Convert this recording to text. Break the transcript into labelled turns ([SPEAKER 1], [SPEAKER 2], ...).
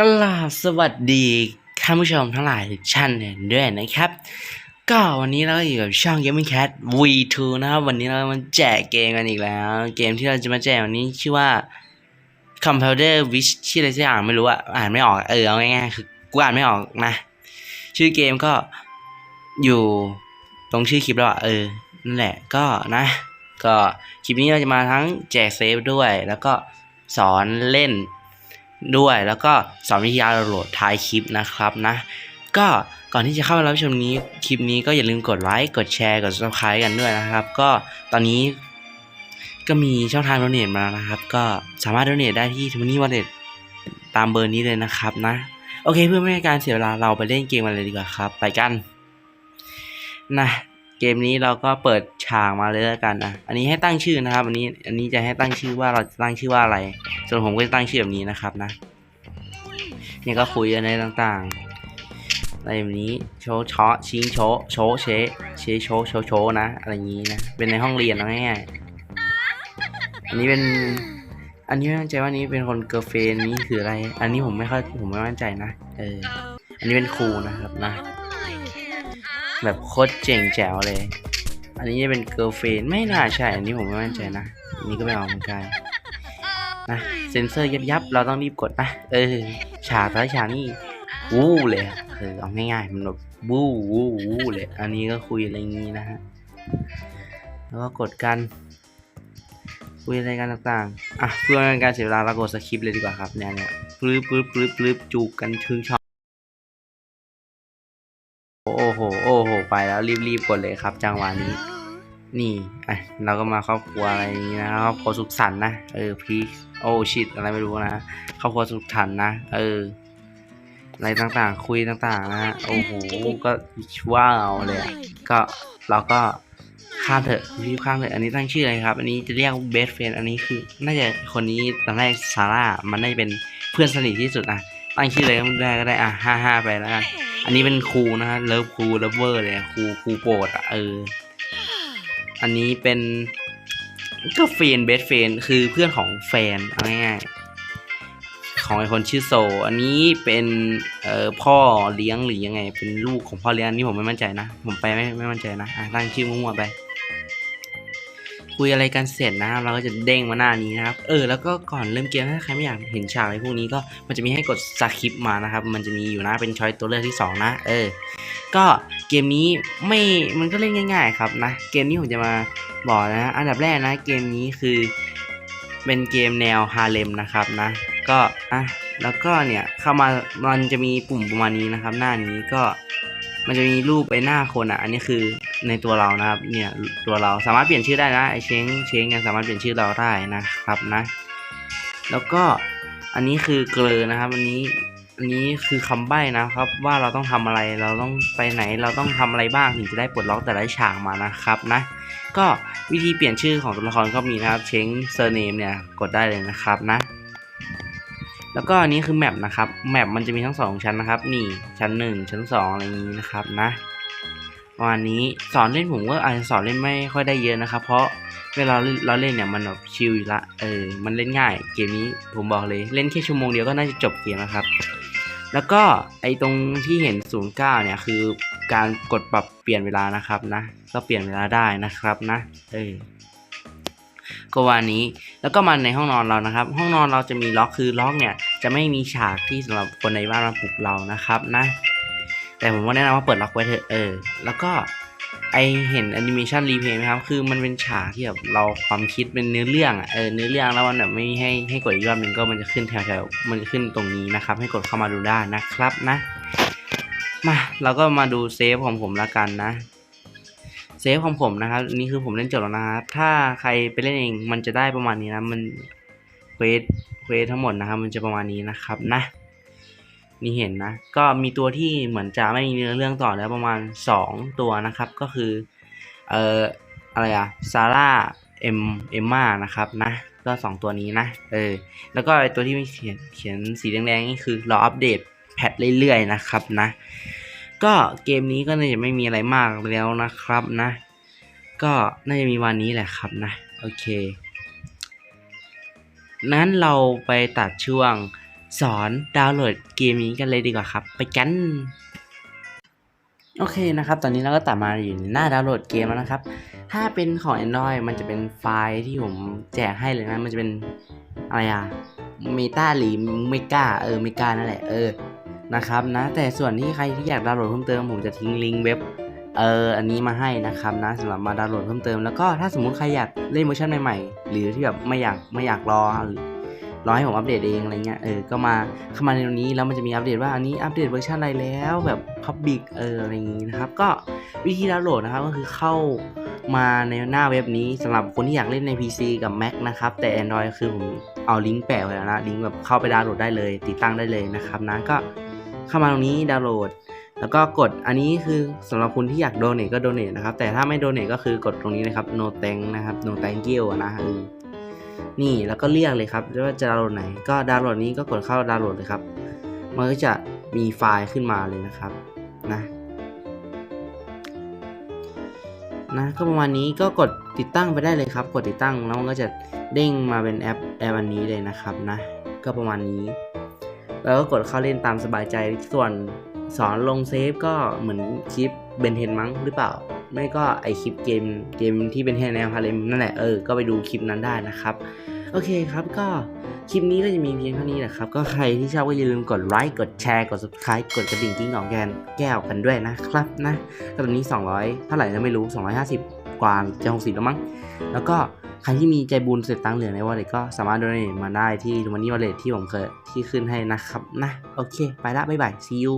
[SPEAKER 1] กราสวัสดีท่านผู้ชมทั้งหลายทุกท่านด้วยนะครับ ก็วันนี้เราก็อยู่กับช่อง Gaming Cat V2 นะครับ วันนี้เรามาแจกเกมกันอีกแล้ว เกมที่เราจะมาแจกวันนี้ชื่อว่า Computer Wish ชื่ออะไรสักอย่างไม่รู้อะอ่านไม่ออกเออเอาง่ายๆคือกูอ่านไม่ออกนะ ชื่อเกมก็อยู่ตรงชื่อคลิปแล้วอะเออนั่นแหละก็นะ ก็คลิปนี้เราจะมาทั้งแจกเซฟด้วย แล้วก็สอนเล่น ด้วย แล้วก็สอนวิธีการดาวโหลดท้ายคลิปนะครับนะ ก็ก่อนที่จะเข้ารับชมนี้คลิปนี้ก็อย่าลืมกดไลค์กดแชร์กด subscribe กันด้วยนะครับ ก็ตอนนี้ก็มีช่องทางโดเนทมาแล้วนะครับ ก็สามารถโดเนทได้ที่ท w นี่วอลเล็ตตามเบอร์นี้เลยนะครับนะ โอเคเพื่อไม่ให้การเสียเวลาเราไปเล่นเกมกันเลยดีกว่าครับ ไปกันนะ เกมนี้เราก็เปิดฉากมาเลยแล้วกันนะ อันนี้ให้ตั้งชื่อนะครับ อันนี้ อันนี้จะให้ตั้งชื่อว่าเราจะตั้งชื่อว่าอะไร ส่วนผมก็จะตั้งชื่อแบบนี้นะครับนะ เนี่ยก็คุยกันในต่างๆ อะไรแบบนี้ โชชาะชิงโชโชเชเชโชโชโชนะ อะไรอย่างนี้นะ เป็นในห้องเรียนเอาง่ายๆอันนี้เป็น อันนี้ไม่มั่นใจว่านี้เป็นคนเกอร์เฟนนี่คืออะไร อันนี้ผมไม่ค่อยผมไม่มั่นใจนะ เออ อันนี้เป็นครูนะครับนะ แบบโคตรเจ๋งแจ๋วเลย อันนี้จะเป็นเกิร์ลเฟนไม่น่าใช่ อันนี้ผมไม่มั่นใจนะ อันนี้ก็ไม่ออกเหมือนกันนะเซนเซอร์ยับยับๆเราต้องรีบกดนะเออฉากแต่ละฉากนี่วู้เลยเออเอาง่ายๆมันแบบวู้วู้วู้เลย อันนี้ก็คุยอะไรงนี้นะฮะแล้วก็กดกัน คุยอะไรกันต่างๆอะเพื่อเป็นการเสียเวลาเรากดสคริปต์เลยดีกว่าครับเนี่ยเนี่ยปลื้บปลื้บปลื้บปลื้บจูบกันชึงช่อง ไปแล้วรีบๆกดเลยครับ จังหวะนี้ นี่อะเราก็มาครอบครัวอะไรอย่างนี้นะครอบครัวสุขสันต์นะเออพีโอชิดอะไรไม่รู้นะครอบครัวสุขสันต์นะเอออะไรต่างๆ คุยต่างๆนะโอ้โหก็ว้าวเลยก็เราก็ข้ามเถอะรีบข้ามเถอะอันนี้ตั้งชื่ออะไรครับ อันนี้จะเรียกเบสเฟนอันนี้คือน่าจะคนนี้ตอนแรกซาร่ามันน่าจะเป็นเพื่อนสนิทที่สุดอะตั้งชื่ออะไรก็ได้ก็ได้อะห้าห้าไปแล้วกัน อันนี้เป็นครูนะฮะเลิฟครูเลิฟเวอร์เลยครูครูโปรดอะเออ อันนี้เป็นก็เฟนเบสเฟนคือเพื่อนของแฟนเอาง่ายๆของไอคนชื่อโซ อันนี้เป็นเอ่อพ่อเลี้ยงหรือยังไง เป็นลูกของพ่อเลี้ยงอันนี้ผมไม่มั่นใจนะ ผมไปไม่ไม่มั่นใจนะอะตั้งชื่อมั่วๆไป คุยอะไรกันเสร็จนะครับเราก็จะเด้งมาหน้านี้นะครับเออแล้วก็ก่อนเริ่มเกมถ้าใครไม่อยากเห็นฉากอะไรพวกนี้ก็มันจะมีให้กดสคริปมานะครับมันจะมีอยู่นะเป็นช้อยตัวเลือกที่สองนะ เออ ก็เกมนี้ไม่มันก็เล่นง่าย ๆ ครับนะเกมนี้ผมจะมาบอกนะอันดับแรกนะ เกมนี้คือเป็นเกมแนวฮาเลมนะครับนะก็อะแล้วก็เนี่ยเข้ามามันจะมีปุ่มประมาณนี้นะครับ หน้านี้ก็มันจะมีรูปไปหน้าคนอะ อันนี้คือ ในตัวเรานะครับเนี่ยตัวเราสามารถเปลี่ยนชื่อได้นะไอเช้งเช้งยังสามารถเปลี่ยนชื่อเราได้นะครับนะ แล้วก็อันนี้คือเกลอนะครับอันนี้อันนี้คือคำใบ้นะครับ ว่าเราต้องทำอะไรเราต้องไปไหนเราต้องทำอะไรบ้างถึงจะได้ปลดล็อกแต่ละฉากมานะครับนะ ก็วิธีเปลี่ยนชื่อของตัวละครก็มีนะครับ เช้งเซอร์เนมเนี่ยกดได้เลยนะครับนะแล้วก็อันนี้คือแมปนะครับ แมปมันจะมีทั้งสองชั้นนะครับ นี่ชั้นหนึ่งชั้นสองอะไรอย่างนี้นะครับนะ ประมาณนี้สอนเล่นผมก็อาจจะสอนเล่นไม่ค่อยได้เยอะนะครับ เพราะเวลาเราเล่นเนี่ยมันแบบชิลอยู่ละ เออ มันเล่นง่าย เกมนี้ผมบอกเลยเล่นแค่ชั่วโมงเดียวก็น่าจะจบเกมแล้วครับ แล้วก็ไอตรงที่เห็น 09 เนี่ยคือการกดปรับเปลี่ยนเวลานะครับนะ ก็เปลี่ยนเวลาได้นะครับนะ เออก็วันนี้แล้วก็มาในห้องนอนเรานะครับ ห้องนอนเราจะมีล็อกคือล็อกเนี่ยจะไม่มีฉากที่สำหรับคนในบ้านมาปลุกเรานะครับนะ แต่ผมว่าแนะนำว่าเปิดล็อกไว้เถอะเออ แล้วก็ไอเห็นแอนิเมชันรีเพย์ไหมครับ คือมันเป็นฉากที่แบบเราความคิดเป็นเนื้อเรื่องอะเออเนื้อเรื่องแล้วมันแบบไม่ให้ให้กดอีกรอบหนึ่งก็มันจะขึ้นแถวๆมันจะขึ้นตรงนี้นะครับ ให้กดเข้ามาดูได้นะครับนะ มาเราก็มาดูเซฟของผมละกันนะเซฟของผมนะครับนี่คือผมเล่นจบแล้วนะครับถ้าใครไปเล่นเองมันจะได้ประมาณนี้นะมันเควสเควสทั้งหมดนะครับ มันจะประมาณนี้นะครับนะ นี่เห็นนะ ก็มีตัวที่เหมือนจะไม่มีเนื้อเรื่องต่อแล้วประมาณ 2 ตัวนะครับ ก็คือเอ่ออะไรอะซาร่าเอ็มเอมมานะครับนะก็ 2 ตัวนี้นะเออแล้วก็ตัวที่มีเขียนเขียนสีแดงๆนี่คือรออัปเดตแพทเรื่อยๆนะครับนะ ก็เกมนี้ก็น่าจะไม่มีอะไรมากแล้วนะครับนะ ก็น่าจะมีวันนี้แหละครับนะโอเค นั้นเราไปตัดช่วง สอนดาวน์โหลดเกมนี้กันเลยดีกว่าครับ ไปกัน โอเคนะครับ ตอนนี้เราก็ตัดมาอยู่หน้าดาวน์โหลดเกมแล้วนะครับ ถ้าเป็นของ Android มันจะเป็นไฟล์ที่ผมแจกให้เลยนะ มันจะเป็นอะไรอะเมตาหรือเมกาเออเมกานั่นแหละเออนะครับนะ แต่ส่วนที่ใครที่อยากดาวน์โหลดเพิ่มเติมผมจะทิ้งลิงก์เว็บเอออันนี้มาให้นะครับนะสำหรับมาดาวน์โหลดเพิ่มเติมแล้วก็ถ้าสมมุติใครอยากเล่นเวอร์ชันใหม่ๆ หรือที่แบบไม่อยากไม่อยากรอ รอให้ผมอัปเดตเองอะไรเงี้ยเออก็มาเข้ามาในตรงนี้แล้วมันจะมีอัปเดตว่าอันนี้อัปเดตเวอร์ชันอะไรแล้วแบบ Public เอออะไรอย่างงี้นะครับก็วิธีดาวน์โหลดนะครับก็คือเข้ามาในหน้าเว็บนี้สำหรับคนที่อยากเล่นใน PC กับ Mac นะครับแต่ Android คือผมเอาลิงก์แปะไว้แล้วนะลิงก์แบบเข้าไปดาวน์โหลดได้เลย ติดตั้งได้เลยนะครับนะก็เข้ามาตรงนี้ดาวน์โหลดแล้วก็กดอันนี้คือสำหรับคุณที่อยากโดเน a ก็โดเน a นะครับ แต่ถ้าไม่โดเน a ก็คือกดตรงนี้นะครับ no thank นะครับ no thank you อะนะเออ นี่แล้วก็เรียกเลยครับว่าจะดาวน์โหลดไหนก็ดาวน์โหลดนี้ก็กดเข้าดาวน์โหลดเลยครับ มันก็จะมีไฟล์ขึ้นมาเลยนะครับนะนะก็ประมาณนี้ก็กดติดตั้งไปได้เลยครับ กดติดตั้งแล้วมันก็จะเด้งมาเป็นแอปแอปอันนี้เลยนะครับนะก็ประมาณนี้ แล้วก็กดเข้าเล่นตามสบายใจส่วนสอนลงเซฟก็เหมือนคลิปเบนเทนมั้งหรือเปล่า ไม่ก็ไอคลิปเกมเกมที่เป็นแนวฮาเลมนั่นแหละเออก็ไปดูคลิปนั้นได้นะครับ โอเคครับก็คลิปนี้ก็จะมีเพียงเท่านี้แหละครับ ก็ใครที่ชอบก็อย่าลืมกดไลค์กดแชร์กด subscribe กดกระดิ่งกิ้งของแกนแก้วกันด้วยนะครับนะก็ตอนนี้ 200 เท่าไหร่จะไม่รู้ 250 กว่าจะ60แล้วมั้งแล้วก็ใครที่มีใจบุญเสร็จตังเหลือในวอลเล็ตก็สามารถโดเนมาได้ที่มันนี่วอลเล็ตที่ผมเคยที่ขึ้นให้นะครับนะโอเค ไปละบ๊ายบาย see you